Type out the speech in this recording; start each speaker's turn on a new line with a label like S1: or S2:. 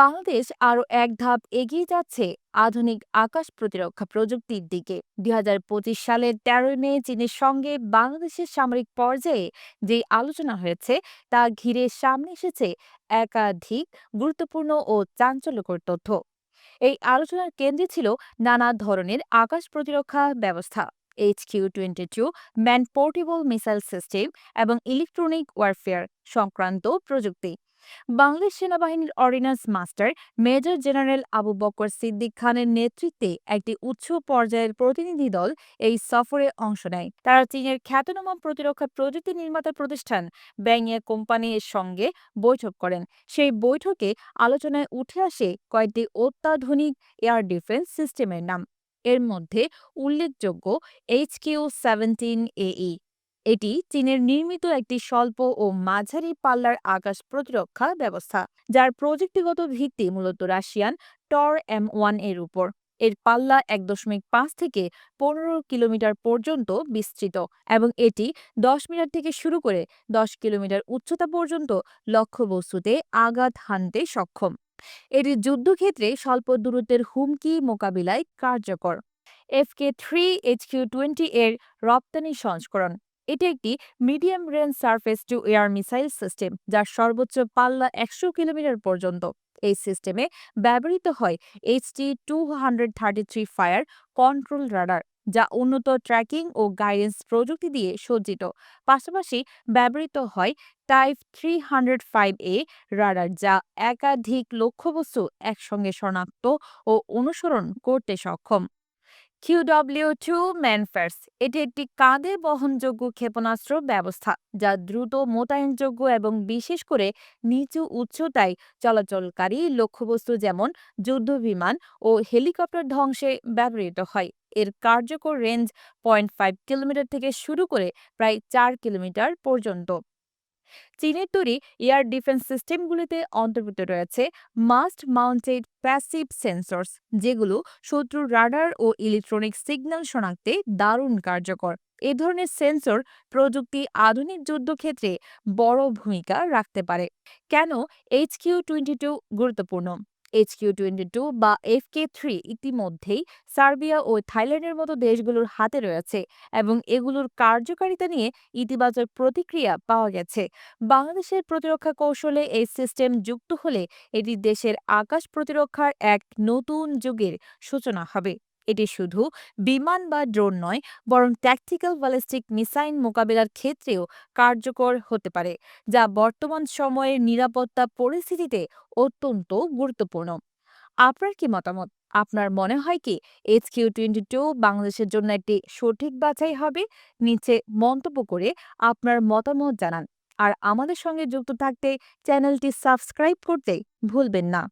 S1: বাংলাদেশ আরও এক ধাপ এগিয়ে যাচ্ছে আধুনিক আকাশ প্রতিরক্ষা প্রযুক্তির দিকে। দুই হাজার পঁচিশ সালের তেরোই মে চীনের সঙ্গে বাংলাদেশের সামরিক পর্যায়ে যে আলোচনা হয়েছে, তা ঘিরে সামনে এসেছে একাধিক গুরুত্বপূর্ণ ও চাঞ্চল্যকর তথ্য। এই আলোচনার কেন্দ্রে ছিল নানা ধরনের আকাশ প্রতিরক্ষা ব্যবস্থা, H Q twenty two, man portable missile system এবং ইলেকট্রনিক ওয়ারফেয়ার সংক্রান্ত প্রযুক্তি। বাংলাদেশ সেনাবাহিনীর ordnance master, major general Abu Bakar Siddique খানের নেতৃত্বে একটি উচ্চ পর্যায়ের প্রতিনিধি দল এই সফরে অংশ নেয়। তারা চীনের খ্যাতনামা প্রতিরক্ষা প্রযুক্তি নির্মাতা প্রতিষ্ঠান ব্যাংয়া কোম্পানির সঙ্গে বৈঠক করেন। সেই বৈঠকে আলোচনায় উঠে আসে কয়েকটি অত্যাধুনিক এয়ার ডিফেন্স সিস্টেমের নাম। এর মধ্যে উল্লেখযোগ্য এইচ কিউ সেভেন্টিন এই এটি চীনের নির্মিত একটি স্বল্প ও মাঝারি পাল্লার আকাশ প্রতিরক্ষা ব্যবস্থা, যার প্রযুক্তিগত ভিত্তি মূলত রাশিয়ান টর এম ওয়ানের উপর। এর পাল্লা এক দশমিক পাঁচ থেকে পনেরো কিলোমিটার পর্যন্ত বিস্তৃত এবং এটি দশ মিটার থেকে শুরু করে দশ কিলোমিটার উচ্চতা পর্যন্ত লক্ষ্যবস্তুতে আঘাত হানতে সক্ষম। এটি যুদ্ধক্ষেত্রে স্বল্প দূরত্বের হুমকি মোকাবিলায় কার্যকর। এফকে থ্রি এইচকিউ টোয়েন্টি এর রপ্তানি সংস্করণ এটি একটি medium range surface to air missile system যার সর্বোচ্চ পাল্লা একশো কিলোমিটার পর্যন্ত। এই সিস্টেমে ব্যবহৃত হয় HT two hundred thirty three fire control radar যা উন্নত ট্র্যাকিং ও গাইডেন্স প্রযুক্তি দিয়ে সজ্জিত। পাশাপাশি ব্যবহৃত হয় type three hundred five A radar যা একাধিক লক্ষ্যবস্তু একসঙ্গে শনাক্ত ও অনুসরণ করতে সক্ষম। কিউডব্লিউ টু ম্যানফার্স এটি একটি কাঁধে বহনযোগ্য ক্ষেপণাস্ত্র ব্যবস্থা যা দ্রুত মোতায়েনযোগ্য এবং বিশেষ করে নিচু উচ্চতায় চলাচলকারী লক্ষ্যবস্তু যেমন যুদ্ধবিমান ও হেলিকপ্টার ধ্বংসে ব্যবহৃত হয়। এর কার্যকর রেঞ্জ পয়েন্ট ফাইভ কিলোমিটার থেকে শুরু করে প্রায় চার কিলোমিটার পর্যন্ত। চীনের তৈরি এয়ার ডিফেন্স সিস্টেমগুলিতে অন্তর্ভুক্ত রয়েছে মাস্ট মাউন্টেড প্যাসিভ সেন্সর্স, যেগুলো শত্রুর রাডার ও ইলেকট্রনিক সিগন্যাল শনাক্তে দারুণ কার্যকর। এ ধরনের সেন্সর প্রযুক্তি আধুনিক যুদ্ধক্ষেত্রে বড় ভূমিকা রাখতে পারে। কেন? এইচ কিউ টোয়েন্টি টু গুরুত্বপূর্ণ। এইচকিউ টোয়েন্টি টু বা এফকে থ্রি ইতিমধ্যেই সার্বিয়া ও থাইল্যান্ডের মতো দেশগুলোর হাতে রয়েছে এবং এগুলোর কার্যকারিতা নিয়ে ইতিবাচক প্রতিক্রিয়া পাওয়া গেছে। বাংলাদেশের প্রতিরক্ষা কৌশলে এই সিস্টেম যুক্ত হলে এটি দেশের আকাশ প্রতিরক্ষার এক নতুন যুগের সূচনা হবে। এটি শুধু বিমান বা ড্রোন নয়, বরং ট্যাকটিক্যাল ব্যালিস্টিক মিসাইল মোকাবেলার ক্ষেত্রেও কার্যকর হতে পারে, যা বর্তমান সময়ের নিরাপত্তা পরিস্থিতিতে অত্যন্ত গুরুত্বপূর্ণ। আপনার কি মতামত? আপনার মনে হয় কি এইচ কিউ টোয়েন্টি টু বাংলাদেশের জন্য একটি সঠিক বাছাই হবে? নিচে মন্তব্য করে আপনার মতামত জানান, আর আমাদের সঙ্গে যুক্ত থাকতে চ্যানেলটি সাবস্ক্রাইব করতে ভুলবেন না।